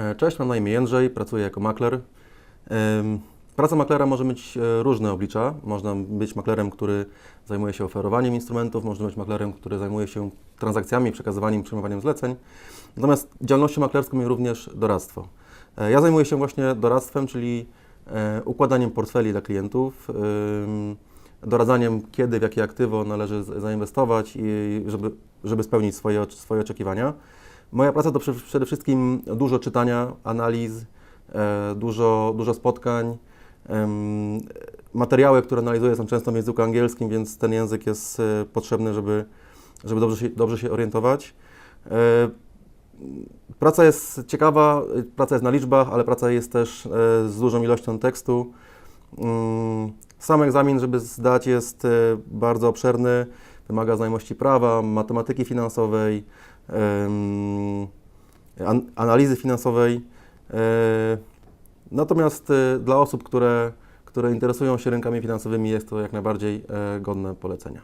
E, Cześć, mam na imię Jędrzej, pracuję jako makler. Praca maklera może mieć e, różne oblicza. Można być maklerem, który zajmuje się oferowaniem instrumentów, można być maklerem, który zajmuje się transakcjami, przekazywaniem, przyjmowaniem zleceń. Natomiast działalnością maklerską jest również doradztwo. E, Ja zajmuję się właśnie doradztwem, czyli układaniem portfeli dla klientów, doradzaniem, kiedy, w jakie aktywo należy zainwestować, i żeby, żeby spełnić swoje, swoje oczekiwania. Moja praca to prze- przede wszystkim dużo czytania, analiz, e, dużo, dużo spotkań. Materiały, które analizuję są często w języku angielskim, więc ten język jest e, potrzebny, żeby, żeby dobrze, się, dobrze się orientować. E, Praca jest ciekawa, praca jest na liczbach, ale praca jest też z dużą ilością tekstu. Mm, Sam egzamin, żeby zdać, jest bardzo obszerny, wymaga znajomości prawa, matematyki finansowej, an- analizy finansowej. E, Natomiast e, dla osób, które, które interesują się rynkami finansowymi, jest to jak najbardziej e, godne polecenia.